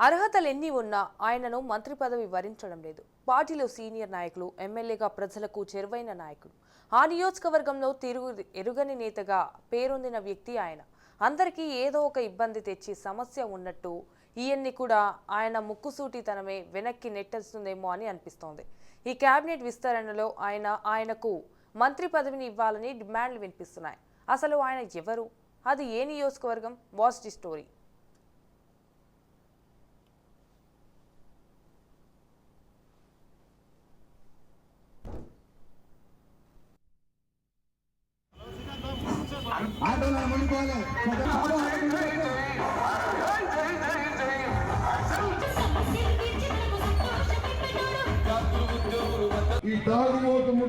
అర్హతలు ఎన్ని ఉన్నా ఆయనను మంత్రి పదవి వరించడం లేదు. పార్టీలో సీనియర్ నాయకులు ఎమ్మెల్యేగా ప్రజలకు చేరువైన నాయకుడు. ఆ నియోజకవర్గంలో తిరుగు ఎరుగని నేతగా పేరొందిన వ్యక్తి ఆయన. అందరికీ ఏదో ఒక ఇబ్బంది తెచ్చి సమస్య ఉన్నట్టు ఈయన్ని కూడా ఆయన ముక్కుసూటితనమే వెనక్కి నెట్టేస్తుందేమో అని అనిపిస్తోంది. ఈ కేబినెట్ విస్తరణలో ఆయన ఆయనకు మంత్రి పదవిని ఇవ్వాలని డిమాండ్లు వినిపిస్తున్నాయి. అసలు ఆయన ఎవరు? అది ఏ నియోజకవర్గం? Was the story?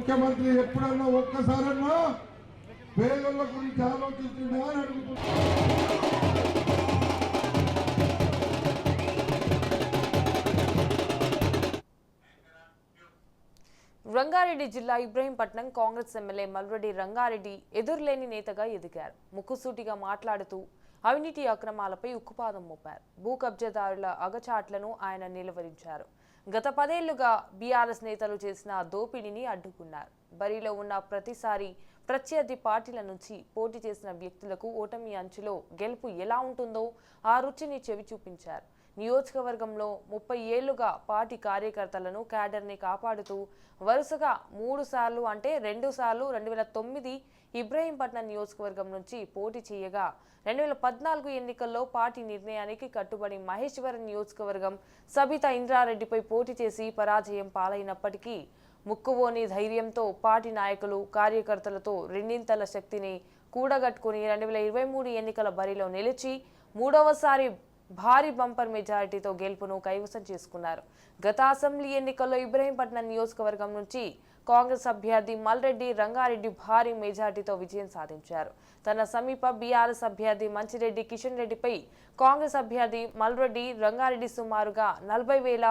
ముఖ్యమంత్రి ఎప్పుడన్నా ఒక్కసారన్నా పేదల గురించి ఆలోచిస్తుండే అని అడుగుతున్నా. రంగారెడ్డి జిల్లా ఇబ్రహీంపట్నం కాంగ్రెస్ ఎమ్మెల్యే మల్రెడ్డి రంగారెడ్డి ఎదురులేని నేతగా ఎదిగారు. ముక్కుసూటిగా మాట్లాడుతూ అవినీతి అక్రమాలపై ఉక్కుపాదం మోపారు. భూ కబ్జాదారుల అగచాట్లను ఆయన నిలువరించారు. గత పదేళ్ళుగా బీఆర్ఎస్ నేతలు చేసిన దోపిడీని అడ్డుకున్నారు. బరిలో ఉన్న ప్రతిసారి ప్రత్యర్థి పార్టీల నుంచి పోటీ చేసిన వ్యక్తులకు ఓటమి అంచులో గెలుపు ఎలా ఉంటుందో ఆ రుచిని చెవి చూపించారు నియోజకవర్గంలో ముప్పై ఏళ్ళుగా పార్టీ కార్యకర్తలను క్యాడర్ని కాపాడుతూ వరుసగా మూడు సార్లు అంటే రెండు సార్లు రెండు వేల తొమ్మిది ఇబ్రహీంపట్నం నియోజకవర్గం నుంచి పోటీ చేయగా రెండు వేల పద్నాలుగు ఎన్నికల్లో పార్టీ నిర్ణయానికి కట్టుబడి మహేశ్వరం నియోజకవర్గం సబితా ఇంద్రారెడ్డిపై పోటీ చేసి పరాజయం పాలైనప్పటికీ ముక్కువోని ధైర్యంతో పార్టీ నాయకులు కార్యకర్తలతో రెండింతల శక్తిని కూడగట్టుకుని రెండు వేల ఇరవై మూడు ఎన్నికల బరిలో నిలిచి మూడవసారి భారీ బంపర్ మెజారిటీతో గెలుపును కైవసం చేసుకున్నారు. గత అసెంబ్లీ ఎన్నికల్లో ఇబ్రహీంపట్నం నియోజకవర్గం నుంచి కాంగ్రెస్ అభ్యర్థి మల్రెడ్డి రంగారెడ్డి భారీ మెజార్టీతో విజయం సాధించారు. తన సమీప బీఆర్ఎస్ అభ్యర్థి మంచిరెడ్డి కిషన్ రెడ్డిపై కాంగ్రెస్ అభ్యర్థి మల్రెడ్డి రంగారెడ్డి సుమారుగా నలభై వేల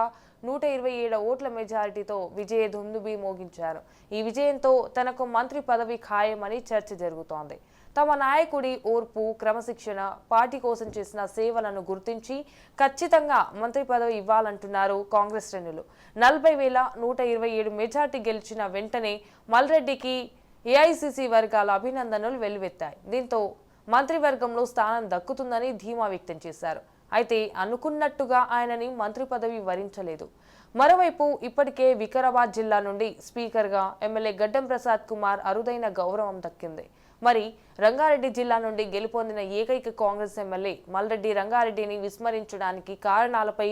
నూట ఇరవై ఏడు ఓట్ల మెజారిటీతో విజయ దుందుబి మోగించారు. ఈ విజయంతో తనకు మంత్రి పదవి ఖాయమని చర్చ జరుగుతోంది. తమ నాయకుడి ఓర్పు క్రమశిక్షణ పార్టీ కోసం చేసిన సేవలను గుర్తించి ఖచ్చితంగా మంత్రి పదవి ఇవ్వాలంటున్నారు కాంగ్రెస్ శ్రేణులు. నలభై వేల నూట ఇరవై ఏడు మెజార్టీ గెలిచిన వెంటనే మల్రెడ్డికి ఏఐసిసి వర్గాల అభినందనలు వెల్లువెత్తాయి. దీంతో మంత్రివర్గంలో స్థానం దక్కుతుందని ధీమా వ్యక్తం చేశారు. అయితే అనుకున్నట్టుగా ఆయనని మంత్రి పదవి వరించలేదు. మరోవైపు ఇప్పటికే వికారాబాద్ జిల్లా నుండి స్పీకర్గా ఎమ్మెల్యే గడ్డం ప్రసాద్ కుమార్ అరుదైన గౌరవం దక్కింది. మరి రంగారెడ్డి జిల్లా నుండి గెలుపొందిన ఏకైక కాంగ్రెస్ ఎమ్మెల్యే మల్రెడ్డి రంగారెడ్డిని విస్మరించడానికి కారణాలపై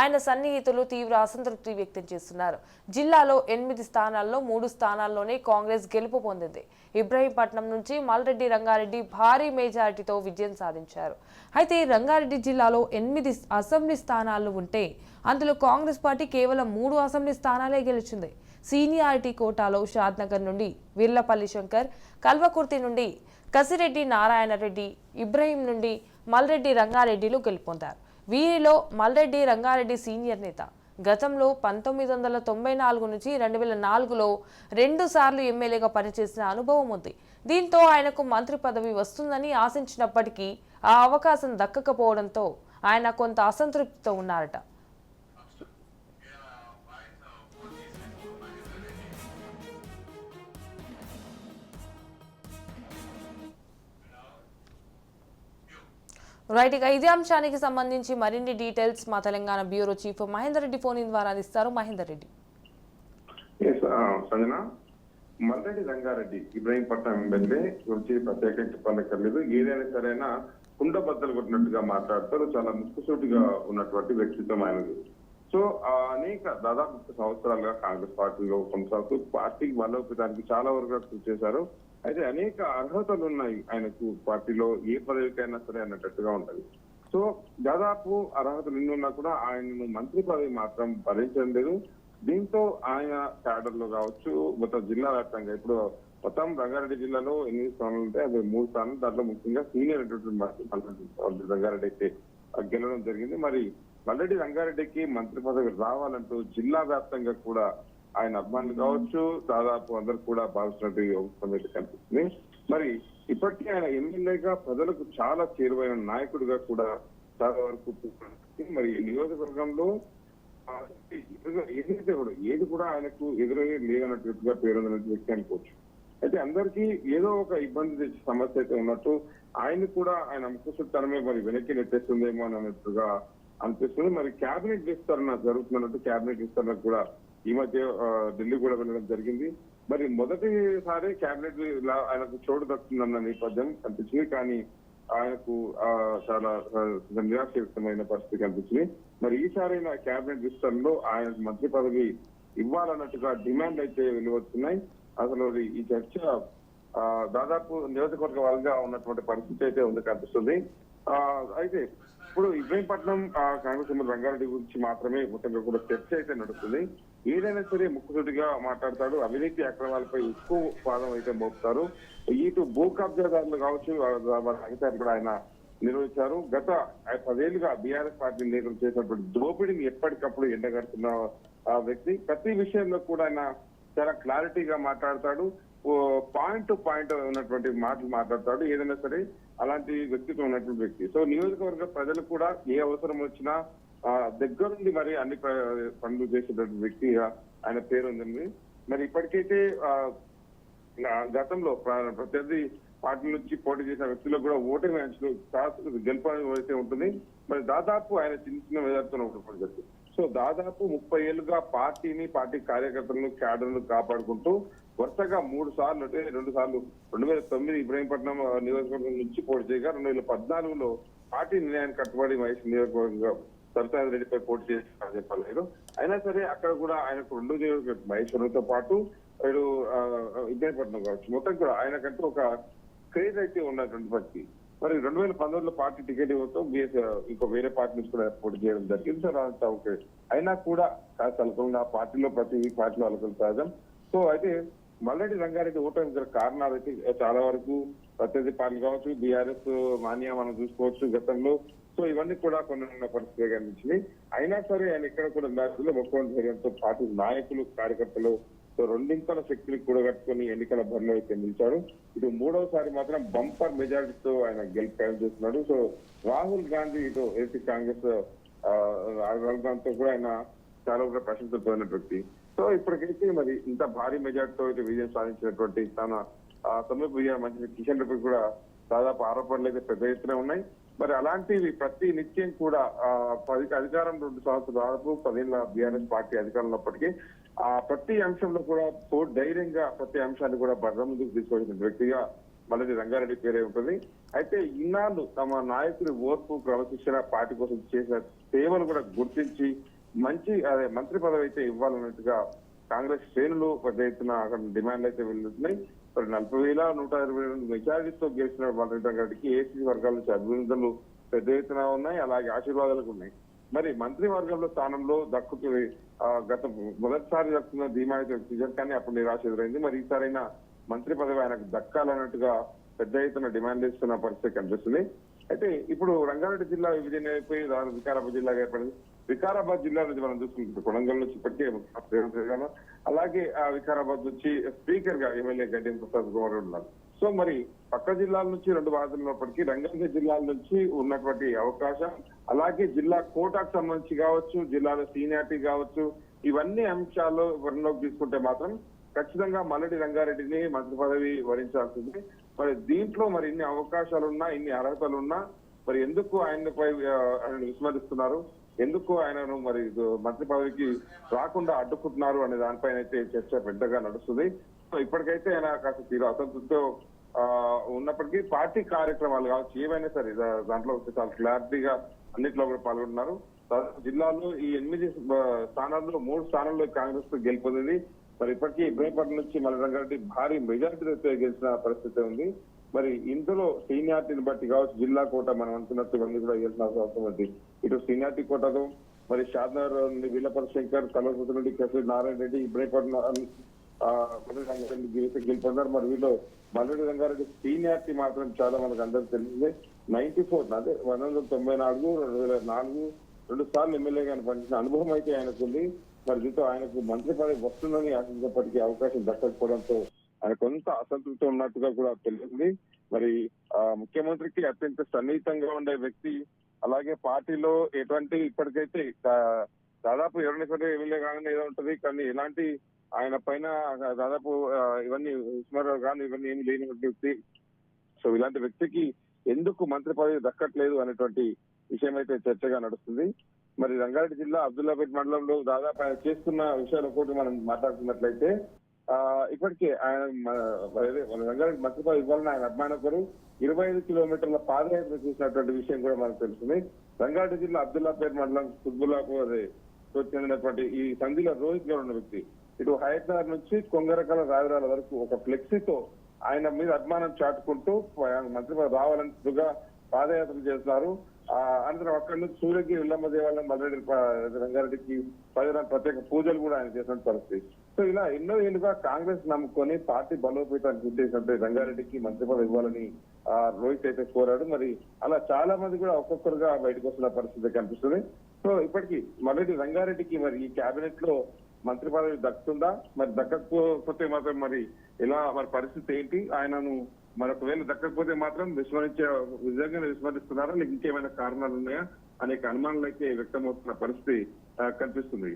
ఆయన సన్నిహితులు తీవ్ర అసంతృప్తి వ్యక్తం చేస్తున్నారు. జిల్లాలో ఎనిమిది స్థానాల్లో మూడు స్థానాల్లోనే కాంగ్రెస్ గెలుపు పొందింది. ఇబ్రహీంపట్నం నుంచి మల్రెడ్డి రంగారెడ్డి భారీ మెజారిటీతో విజయం సాధించారు. అయితే రంగారెడ్డి జిల్లాలో ఎనిమిది అసెంబ్లీ స్థానాలు ఉంటే అందులో కాంగ్రెస్ పార్టీ కేవలం మూడు అసెంబ్లీ స్థానాలే గెలిచింది. సీనియారిటీ కోటాలో షాద్నగర్ నుండి వీర్లపల్లి శంకర్ కల్వకుర్తి నుండి కసిరెడ్డి నారాయణ రెడ్డి ఇబ్రహీం నుండి మల్రెడ్డి రంగారెడ్డిలు గెలుపొందారు. వీరిలో మల్రెడ్డి రంగారెడ్డి సీనియర్ నేత. గతంలో పంతొమ్మిది వందల తొంభై నాలుగు నుంచి రెండు వేల నాలుగులో రెండు సార్లు ఎమ్మెల్యేగా పనిచేసిన అనుభవం ఉంది. దీంతో ఆయనకు మంత్రి పదవి వస్తుందని ఆశించినప్పటికీ ఆ అవకాశం దక్కకపోవడంతో ఆయన కొంత అసంతృప్తితో ఉన్నారట. రైట్ ఇక ఇదే అంశానికి సంబంధించి మరిన్ని డీటెయిల్స్ మా Telangana bureau chief Mahender Reddy phone in ద్వారా అందిస్తారు. మహేందర్ రెడ్డి. సంజన మల్లెడ్డి రంగారెడ్డి ఇబ్రహీంపట్నం ఎమ్మెల్యే గురించి ప్రత్యేకంగా చెప్పనక్కర్లేదు ఏదైనా సరైనా కుండ బద్దలు కొట్టినట్టుగా మాట్లాడతారు. చాలా ముక్కుసూటిగా ఉన్నటువంటి వ్యక్తిత్వం ఆయనది. సో అనేక దాదాపు సంవత్సరాలుగా కాంగ్రెస్ పార్టీలో కొనసాగుతూ పార్టీకి బలోపేతానికి చాలా వరకు కృషి చేశారు. అయితే అనేక అర్హతలు ఉన్నాయి ఆయనకు పార్టీలో ఏ పదవికైనా సరే అన్నట్టుగా ఉంటది. సో దాదాపు అర్హతలు ఎన్ని ఉన్నా కూడా ఆయనను మంత్రి పదవి మాత్రం భరించడం లేదు. దీంతో ఆయన క్యాడర్లో కావచ్చు మొత్తం జిల్లా వ్యాప్తంగా ఇప్పుడు మొత్తం రంగారెడ్డి జిల్లాలో ఎనిమిది స్థానాలు ఉంటాయి అది మూడు స్థానాలు దాంట్లో ముఖ్యంగా సీనియర్ అయినటువంటి రంగారెడ్డి అయితే గెలవడం జరిగింది. మరి మల్లెడ్డి రంగారెడ్డికి మంత్రి పదవి రావాలంటూ జిల్లా వ్యాప్తంగా కూడా ఆయన అభిమానులు కావచ్చు దాదాపు అందరు కూడా భావిస్తున్నట్టు ఈ కనిపిస్తుంది. మరి ఇప్పటికీ ఆయన ఎమ్మెల్యేగా ప్రజలకు చాలా చేరువైన నాయకుడిగా కూడా చాలా వరకు మరి నియోజకవర్గంలో ఎదురుగా ఏదైతే కూడా ఏది కూడా ఆయనకు ఎదురయ్యే లేదన్నట్టుగా పేరొందిన వ్యక్తి అనుకోవచ్చు. అయితే అందరికీ ఏదో ఒక ఇబ్బంది తెచ్చే సమస్య అయితే ఉన్నట్టు ఆయన కూడా ఆయన ముక్కుసుతనమే మరి వెనక్కి నెట్టేస్తుందేమో అని అన్నట్టుగా అనిపిస్తుంది మరి కేబినెట్ విస్తరణ జరుగుతున్నట్టు కేబినెట్ విస్తరణ కూడా ఈ మధ్య ఢిల్లీ కూడా వెళ్ళడం జరిగింది. మరి మొదటిసారి కేబినెట్ ఆయనకు చోటు దక్కుతుందన్న నేపథ్యం కనిపించింది కానీ ఆయనకు ఆ, చాలా నిరాశమైన పరిస్థితి కనిపించింది. మరి ఈసారి కేబినెట్ విస్తరణలో ఆయన మంత్రి పదవి ఇవ్వాలన్నట్టుగా డిమాండ్ అయితే వెలువడుతున్నాయి. అసలు ఈ చర్చ ఆ, దాదాపు నియోజకవర్గ వారిగా ఉన్నటువంటి పరిస్థితి అయితే ఉంది కనిపిస్తుంది. ఆ, అయితే ఇప్పుడు ఇబ్రహీంపట్నం ఆ, కాంగ్రెస్ ఎమ్మెల్యే రంగారెడ్డి గురించి మాత్రమే మొత్తంగా కూడా చర్చ అయితే నడుస్తుంది. ఏదైనా సరే ముక్కుసూటిగా మాట్లాడతాడు. అవినీతి అక్రమాలపై ఎక్కువ పాదం అయితే మోపుతారు. ఇటు భూ కబ్జాదారులు కావచ్చు వాళ్ళ వాళ్ళ అధికారులు కూడా ఆయన నిర్వహించారు. గత పదేళ్ళుగా బీఆర్ఎస్ పార్టీ నేతలు చేసినటువంటి దోపిడీని ఎప్పటికప్పుడు ఎండగడుతున్న ఆ వ్యక్తి. ప్రతి విషయంలో కూడా ఆయన చాలా క్లారిటీగా మాట్లాడతాడు. పాయింట్ టు పాయింట్ ఉన్నటువంటి మాటలు మాట్లాడతాడు. ఏదైనా సరే అలాంటి వ్యక్తిత్వం ఉన్నటువంటి వ్యక్తి. సో నియోజకవర్గ ప్రజలు కూడా ఏ అవసరం వచ్చినా ఆ, దగ్గరుండి మరి అన్ని పనులు చేసేటువంటి వ్యక్తిగా ఆయన పేరు ఉందండి. మరి ఇప్పటికైతే ఆ, గతంలో ప్రత్యర్థి పార్టీ నుంచి పోటీ చేసిన వ్యక్తులకు కూడా ఓటమి అంచులు కాస్త అయితే ఉంటుంది. మరి దాదాపు ఆయన చిన్న చిన్న మెజార్టీతో ఓటుకోవడం సో దాదాపు ముప్పై ఏళ్ళుగా పార్టీని పార్టీ కార్యకర్తలను క్యాడర్ను కాపాడుకుంటూ వరుసగా మూడు సార్లు అంటే రెండు సార్లు. రెండు వేల తొమ్మిది ఇబ్రహీంపట్నం నియోజకవర్గం నుంచి పోటీ చేయగా రెండు వేల పద్నాలుగులో పార్టీ నిర్ణయానికి కట్టుబడి మహేష్ నియోజకవర్గంగా సరితాజ్ రెడ్డిపై పోటీ చేసిన చెప్పలేదు అయినా సరే అక్కడ కూడా ఆయనకు రెండు నియోజకవర్గం మహేశ్వరంతో పాటు వీడు ఇబ్రహీంపట్నం కావచ్చు. మొత్తం కూడా ఆయనకంటూ ఒక క్రేజ్ అయితే ఉన్నటువంటి వ్యక్తి. మరి రెండు వేల పంతొమ్మిదిలో పార్టీ టికెట్ ఇవ్వతో బిఎస్ ఇంకో వేరే పార్టీ నుంచి కూడా పోటీ చేయడం జరిగింది. సార్ అంతా ఓకే అయినా కూడా కాస్త అలకలుగా పార్టీలో ప్రతి పార్టీలో అలకలు సహజం. సో అయితే మల్లెడ్డి రంగారెడ్డి ఓటమి గల కారణాలు అయితే చాలా వరకు ప్రత్యర్థి పార్టీ కావచ్చు బీఆర్ఎస్ మాన్యా మనం చూసుకోవచ్చు గతంలో. సో ఇవన్నీ కూడా కొన్ని పరిస్థితి కనిపించింది అయినా సరే ఆయన ఇక్కడ కూడా మ్యాచ్లో ముఖ్యమంత్రి జగన్తో పాటు నాయకులు కార్యకర్తలు సో రెండింతల శక్తిని కూడగట్టుకుని ఎన్నికల బరిలో అయితే నిలిచాడు ఇటు మూడవసారి మాత్రం బంపర్ మెజారిటీతో ఆయన గెలుపు ఖాయం చేస్తున్నాడు. సో రాహుల్ గాంధీ ఇటు ఏపీ కాంగ్రెస్ రాహుల్ గాంధీతో కూడా ఆయన చాలా ప్రశంసలు పొందిన వ్యక్తి సో ఇప్పటికైతే మరి ఇంత భారీ మెజార్టీతో అయితే విజయం సాధించినటువంటి తన ఆ, తొమ్మిది విజయం మంచి కిషన్ రెడ్డి కూడా దాదాపు ఆరోపణలు అయితే పెద్ద ఎత్తున ఉన్నాయి. మరి అలాంటివి ప్రతి నిత్యం కూడా ఆ, పది అధికారం రెండు సంవత్సరాలు దాదాపు పదేళ్ళ బీఆర్ఎస్ పార్టీ అధికారంలో ఉన్నప్పటికీ ఆ ప్రతి అంశంలో కూడా సో ధైర్యంగా ప్రతి అంశాన్ని కూడా భద్ర ముందుకు తీసుకొచ్చిన వ్యక్తిగా మళ్ళీ రంగారెడ్డి పేరే ఉంటుంది. అయితే ఇన్నాళ్ళు తమ నాయకుడి ఓర్పు క్రమశిక్షణ పార్టీ కోసం చేసిన సేవలు కూడా గుర్తించి మంచి అదే మంత్రి పదవి అయితే ఇవ్వాలన్నట్టుగా కాంగ్రెస్ శ్రేణులు పెద్ద ఎత్తున అక్కడ డిమాండ్లు అయితే వెళ్తున్నాయి మరి నలభై వేల నూట ఇరవై రెండు మెజారిటీతో గెలిచిన బాలరెడ్డి గారికి ఏసీ వర్గాల నుంచి అభినందనలు పెద్ద ఎత్తున ఉన్నాయి అలాగే ఆశీర్వాదాలకు ఉన్నాయి. మరి మంత్రి వర్గంలో స్థానంలో దక్కుతుంది గత మొదటిసారి దక్కుతున్న ధీమా అయితే వ్యక్తించారు కానీ అప్పుడు నిరాశ ఎదురైంది. మరి ఈసారైనా మంత్రి పదవి ఆయనకు దక్కాలన్నట్టుగా పెద్ద ఎత్తున డిమాండ్ చేస్తున్న పరిస్థితి కనిపిస్తుంది. అయితే ఇప్పుడు రంగారెడ్డి జిల్లా విభజన అయిపోయి దాని వికారాబాద్ జిల్లాగా ఏర్పడింది. వికారాబాద్ జిల్లా నుంచి మనం చూసుకుంటే కొడంగల్ నుంచి ఇప్పటికే రేవంత్ అలాగే ఆ వికారాబాద్ నుంచి స్పీకర్గా ఎమ్మెల్యే గడ్డి ప్రసాద్ కుమార్ ఉన్నారు. సో మరి పక్క జిల్లాల నుంచి రెండు బాధలు ఉన్నప్పటికీ రంగారెడ్డి జిల్లాల నుంచి ఉన్నటువంటి అవకాశం అలాగే జిల్లా కోటాకు సంబంధించి కావచ్చు జిల్లాలో సీనియారిటీ కావచ్చు ఇవన్నీ అంశాలు పరిలోకి తీసుకుంటే మాత్రం ఖచ్చితంగా మల్లడి రంగారెడ్డిని మంత్రి పదవి వరించాల్సింది. మరి దీంట్లో మరి ఇన్ని అవకాశాలున్నా ఇన్ని అర్హతలున్నా మరి ఎందుకు ఆయనపై ఆయన విస్మరిస్తున్నారు? ఎందుకు ఆయనను మరి మంత్రి పదవికి రాకుండా అడ్డుకుంటున్నారు అనే దానిపైన అయితే చర్చ పెద్దగా నడుస్తుంది. సో ఇప్పటికైతే ఆయన కాస్త తీరు అసంతృప్తితో ఆ, ఉన్నప్పటికీ పార్టీ కార్యక్రమాలు కావచ్చు ఏమైనా సరే దాంట్లో చాలా క్లారిటీగా అన్నిట్లో కూడా పాల్గొంటున్నారు. జిల్లాలో ఈ ఎనిమిది స్థానాల్లో మూడు స్థానాల్లో కాంగ్రెస్ గెలుపొందింది. మరి ఇప్పటికీ ఇబ్రహీంపట్నం నుంచి మల్ల రంగారెడ్డి భారీ మెజారిటీతో గెలిచిన పరిస్థితి ఉంది. మరి ఇందులో సీనియారిటీని బట్టి కావచ్చు జిల్లా కోట మనం అనుకున్నట్టు ఇవన్నీ కూడా గెలిచిన అవసరం ఉంది. ఇటు సీనియారిటీ కోటతో మరి షాద్నగర్ నుండి వీళ్ళపల్లి శంకర్ కలవకుర్తి నుండి కేసరి నారాయణ రెడ్డి ఇబ్రహీంపట్నం ఆ, గెలుపొందారు మరి వీళ్ళు మల్లెడి రంగారెడ్డి సీనియారిటీ మాత్రం చాలా మనకు అందరికి తెలిసిందే. నైన్టీ ఫోర్ అదే వంద వందల తొంభై నాలుగు రెండు వేల నాలుగు రెండు సార్లు ఎమ్మెల్యేగా ఆయన పనిచేసిన అనుభవం అయితే ఆయనకు ఉంది మరి దీంతో ఆయనకు మంత్రి పదవి వస్తుందని ఆశించినప్పటికీ అవకాశం దక్కకపోవడంతో కొంత అసంతృప్తి ఉన్నట్టుగా కూడా తెలిసింది. మరి ఆ ముఖ్యమంత్రికి అత్యంత సన్నిహితంగా ఉండే వ్యక్తి అలాగే పార్టీలో ఎటువంటి ఇప్పటికైతే దాదాపు ఎవరిని సరే ఎమ్మెల్యే కానీ ఏదో ఉంటది కానీ ఎలాంటి ఆయన పైన దాదాపు ఇవన్నీ ఉస్మారావు కానీ ఇవన్నీ ఏమి లేని వ్యక్తి. సో ఇలాంటి వ్యక్తికి ఎందుకు మంత్రి పదవి దక్కట్లేదు అనేటువంటి విషయం అయితే చర్చగా నడుస్తుంది. మరి రంగారెడ్డి జిల్లా అబ్దుల్లాపేట్ మండలంలో దాదాపు ఆయన చేస్తున్న విషయాలు ఒకటి మనం మాట్లాడుతున్నట్లయితే ఇప్పటికే ఆయన రంగారెడ్డి మంత్రి ఇవ్వాలని ఆయన అభిమానకులు ఇరవై ఐదు కిలోమీటర్ల పాదయాత్ర చేసినటువంటి విషయం కూడా మనకు తెలుస్తుంది. రంగారెడ్డి జిల్లా అబ్దుల్లాపేట మండలం కుత్బుల్లాపూర్ అదే చెందినటువంటి ఈ సంధిలో రోహిత్ గారు ఉన్న వ్యక్తి. ఇటు హైదరాబాద్ నుంచి కొంగరకల రావిరాల వరకు ఒక ఫ్లెక్సీతో ఆయన మీద అభిమానం చాటుకుంటూ ఆయన రావాలని దిగా పాదయాత్ర చేస్తున్నారు. ఆ అనంతరం అక్కడి నుంచి సూర్యగిరి ఇల్లమ్మ దేవాలయం మల్లెడ్డి రంగారెడ్డికి పదిన ప్రత్యేక పూజలు కూడా ఆయన చేసిన పరిస్థితి. సో ఇలా ఎన్నో ఏళ్ళుగా కాంగ్రెస్ నమ్ముకొని పార్టీ బలోపేతానికి ఉద్దేశించి రంగారెడ్డికి మంత్రి పదవి ఇవ్వాలని ఆ, రోహిత్ అయితే కోరాడు. మరి అలా చాలా మంది కూడా ఒక్కొక్కరుగా బయటకు వస్తున్న పరిస్థితి కనిపిస్తుంది. సో ఇప్పటికీ మొదటి రంగారెడ్డికి మరి ఈ కేబినెట్లో మంత్రి పదవి దక్కుతుందా? మరి దక్కకపోతే మాత్రం మరి ఎలా మరి పరిస్థితి ఏంటి? ఆయనను మరి ఒకవేళ దక్కకపోతే మాత్రం విస్మరించే నిజంగానే విస్మరిస్తున్నారా? లేక ఇంకేమైనా కారణాలు ఉన్నాయా? అనేక అనుమానాలు అయితే వ్యక్తమవుతున్న పరిస్థితి కనిపిస్తుంది.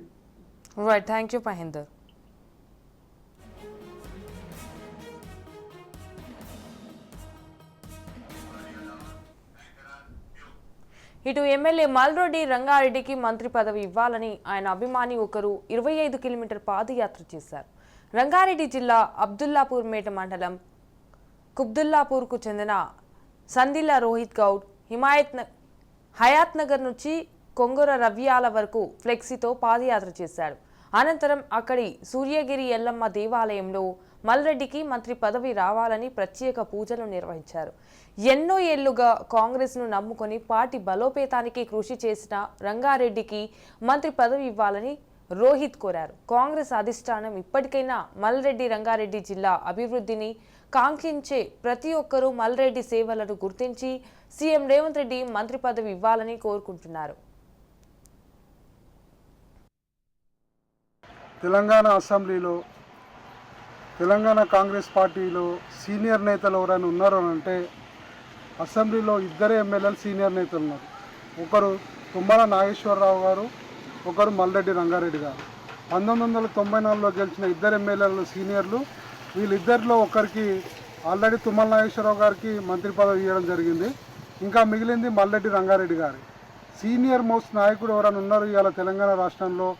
రైట్ థ్యాంక్ యూ మహేందర్ ఇటు ఎమ్మెల్యే మల్రెడ్డి రంగారెడ్డికి మంత్రి పదవి ఇవ్వాలని ఆయన అభిమాని ఒకరు ఇరవై ఐదు కిలోమీటర్ పాదయాత్ర చేశారు. రంగారెడ్డి జిల్లా అబ్దుల్లాపూర్ మేట మండలం కుబ్దుల్లాపూర్కు చెందిన సందిల్లా రోహిత్ గౌడ్ హిమాయత్ హయాత్ నగర్ నుంచి కొంగర రవ్యాల వరకు ఫ్లెక్సీతో పాదయాత్ర చేశాడు. అనంతరం అక్కడి సూర్యగిరి ఎల్లమ్మ దేవాలయంలో మల్రెడ్డికి మంత్రి పదవి రావాలని ప్రత్యేక పూజలు నిర్వహించారు. ఎన్నో ఏళ్ళుగా కాంగ్రెస్ను నమ్ముకొని పార్టీ బలోపేతానికి కృషి చేసిన రంగారెడ్డికి మంత్రి పదవి ఇవ్వాలని రోహిత్ కోరారు. కాంగ్రెస్ అధిష్టానం ఇప్పటికైనా మల్రెడ్డి రంగారెడ్డి జిల్లా అభివృద్ధిని కాంక్షించే ప్రతి ఒక్కరూ మల్రెడ్డి సేవలను గుర్తించి సీఎం రేవంత్ రెడ్డి మంత్రి పదవి ఇవ్వాలని కోరుకుంటున్నారు. తెలంగాణ అసెంబ్లీలో తెలంగాణ కాంగ్రెస్ పార్టీలో సీనియర్ నేతలు ఎవరైనా ఉన్నారు అని అంటే అసెంబ్లీలో ఇద్దరే ఎమ్మెల్యేలు సీనియర్ నేతలు ఉన్నారు. ఒకరు తుమ్మల నాగేశ్వరరావు గారు ఒకరు మల్రెడ్డి రంగారెడ్డి గారు. పంతొమ్మిది వందల తొంభై నాలుగులో గెలిచిన ఇద్దరు ఎమ్మెల్యేలు సీనియర్లు వీళ్ళిద్దరిలో ఒకరికి ఆల్రెడీ తుమ్మల నాగేశ్వరరావు గారికి మంత్రి పదవి ఇవ్వడం జరిగింది. ఇంకా మిగిలింది మల్లెడ్డి రంగారెడ్డి గారి. సీనియర్ మోస్ట్ నాయకుడు ఎవరైనా ఉన్నారు ఇవాళ తెలంగాణ రాష్ట్రంలో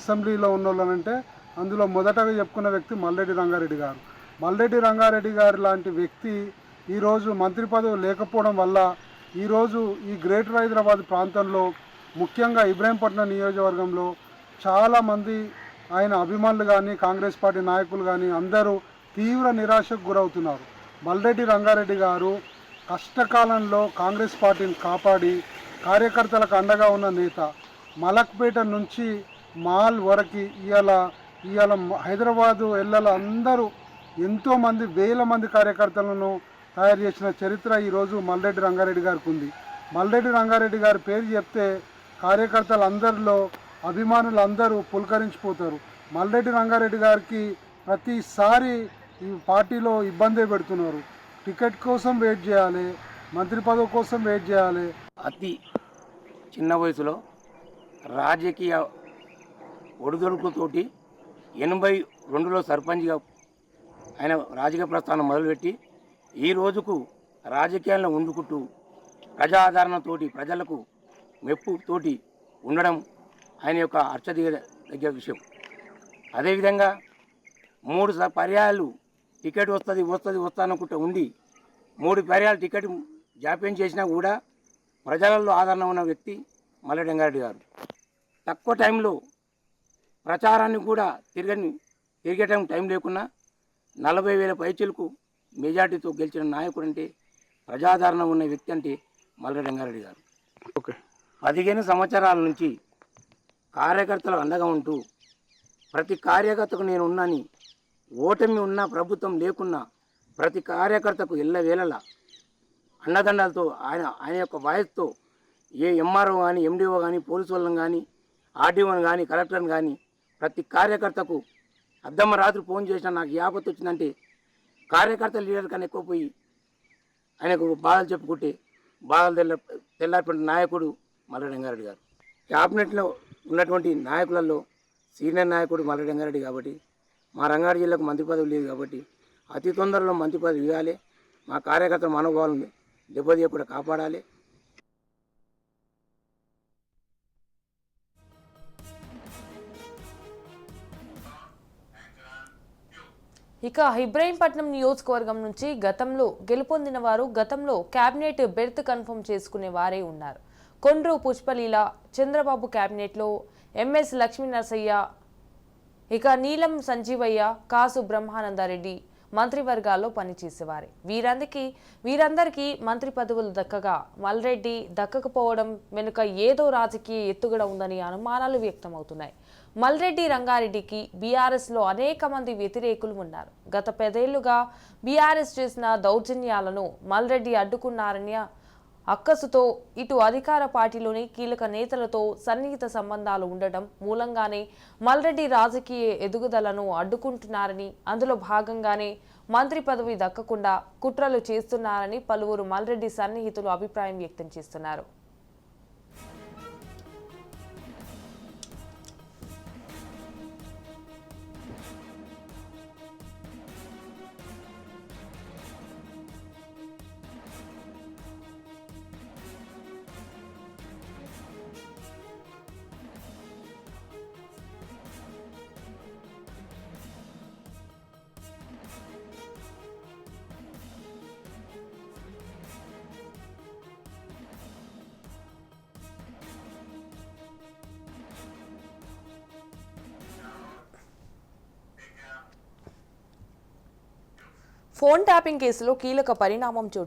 అసెంబ్లీలో ఉన్న వాళ్ళనంటే అందులో మొదటగా చెప్పుకున్న వ్యక్తి మల్లెడ్డి రంగారెడ్డి గారు. మల్లెడ్డి రంగారెడ్డి గారు లాంటి వ్యక్తి ఈరోజు మంత్రి పదవి లేకపోవడం వల్ల ఈరోజు ఈ గ్రేటర్ హైదరాబాద్ ప్రాంతంలో ముఖ్యంగా ఇబ్రాహీంపట్నం నియోజకవర్గంలో చాలామంది ఆయన అభిమానులు కానీ కాంగ్రెస్ పార్టీ నాయకులు కానీ అందరూ తీవ్ర నిరాశకు గురవుతున్నారు. మల్లెడ్డి రంగారెడ్డి గారు కష్టకాలంలో కాంగ్రెస్ పార్టీని కాపాడి కార్యకర్తలకు అండగా ఉన్న నేత. మలక్పేట నుంచి మాల్ వరకు ఇవాళ ఇవాళ హైదరాబాదు ఎల్లల అందరూ ఎంతోమంది వేల మంది కార్యకర్తలను తయారు చేసిన చరిత్ర ఈరోజు మల్రెడ్డి రంగారెడ్డి గారికి ఉంది. మల్లెడ్డి రంగారెడ్డి గారి పేరు చెప్తే కార్యకర్తలు అందరిలో అభిమానులు అందరూ పులకరించిపోతారు. మల్లెడ్డి రంగారెడ్డి గారికి ప్రతిసారి ఈ పార్టీలో ఇబ్బంది పెడుతున్నారు. టికెట్ కోసం వెయిట్ చేయాలి మంత్రి పదవి కోసం వెయిట్ చేయాలి. అతి చిన్న వయసులో రాజకీయ ఒడిదొడుకుతోటి ఎనభై రెండులో సర్పంచ్గా ఆయన రాజకీయ ప్రస్థానం మొదలుపెట్టి ఈ రోజుకు రాజకీయాలను వండుకుంటూ ప్రజాదరణతోటి ప్రజలకు మెప్పుతోటి ఉండడం ఆయన యొక్క అర్చదీయ దగ్గర విషయం. అదేవిధంగా మూడు స- పర్యాయాలు టికెట్ వస్తుంది వస్తుంది వస్తానుకుంటూ ఉండి మూడు పర్యాలు టికెట్ జాప్యం చేసినా కూడా ప్రజలలో ఆదరణ ఉన్న వ్యక్తి మల్లె రంగారెడ్డి గారు. తక్కువ టైంలో ప్రచారాన్ని కూడా తిరగని తిరిగేటం టైం లేకున్నా నలభై వేల పైచీలకు మెజార్టీతో గెలిచిన నాయకుడు అంటే ప్రజాదరణ ఉన్న వ్యక్తి అంటే మల్లె రంగారెడ్డి గారు. ఓకే. పదిహేను సంవత్సరాల నుంచి కార్యకర్తలు అండగా ఉంటూ ప్రతి కార్యకర్తకు నేను ఉన్నాని ఓటమి ఉన్నా ప్రభుత్వం లేకున్నా ప్రతి కార్యకర్తకు ఎల్లవేళలా అన్నదండలతో ఆయన ఆయన యొక్క వాయిస్తో ఏ ఎంఆర్ఓ కానీ ఎండిఓ కానీ పోలీసు వాళ్ళని కానీ ఆర్డీఓని కానీ కలెక్టర్ని కానీ ప్రతి కార్యకర్తకు అద్దమ్మ రాత్రి ఫోన్ చేసినా నాకు యాపత్తు వచ్చిందంటే కార్యకర్త లీడర్ కన్నా ఎక్కువ పోయి ఆయనకు బాధలు చెప్పుకుంటే బాధలు తెల్ల తెల్లారిపోయిన నాయకుడు మల్లె రంగారెడ్డి గారు. క్యాబినెట్లో ఉన్నటువంటి నాయకులలో సీనియర్ నాయకుడు మల్లె రంగారెడ్డి కాబట్టి మా రంగారెడ్డి జిల్లాకు మంత్రి పదవి లేదు కాబట్టి అతి తొందరలో మంత్రి పదవి ఇవ్వాలి. మా కార్యకర్తల మనోభావాలను దెబ్బతీయకుండా కాపాడాలి. ఇక ఇబ్రాహీంపట్నం నియోజకవర్గం నుంచి గతంలో గెలుపొందిన వారు గతంలో కేబినెట్ బెర్త్ కన్ఫర్మ్ చేసుకునే వారే ఉన్నారు. కొండ్రు పుష్పలీల చంద్రబాబు కేబినెట్లో ఎంఎస్ లక్ష్మీ నరసయ్య ఇక నీలం సంజీవయ్య కాసు బ్రహ్మానందారెడ్డి మంత్రివర్గాల్లో పనిచేసేవారే. వీరందరికీ వీరందరికీ మంత్రి పదవులు దక్కగా మల్రెడ్డి దక్కకపోవడం వెనుక ఏదో రాజకీయ ఎత్తుగడ ఉందని అనుమానాలు వ్యక్తమవుతున్నాయి. మల్రెడ్డి రంగారెడ్డికి బీఆర్ఎస్లో అనేక మంది వ్యతిరేకులు ఉన్నారు. గత పదేళ్ళుగా బీఆర్ఎస్ చేసిన దౌర్జన్యాలను మల్రెడ్డి అడ్డుకున్నారని అక్కసుతో ఇటు అధికార పార్టీలోని కీలక నేతలతో సన్నిహిత సంబంధాలు ఉండటం మూలంగానే మల్రెడ్డి రాజకీయ ఎదుగుదలను అడ్డుకుంటున్నారని అందులో భాగంగానే మంత్రి పదవి దక్కకుండా కుట్రలు చేస్తున్నారని పలువురు మల్రెడ్డి సన్నిహితులు అభిప్రాయం వ్యక్తం చేస్తున్నారు. ఫోన్ ట్యాపింగ్ కేసులో కీలక పరిణామం చోటు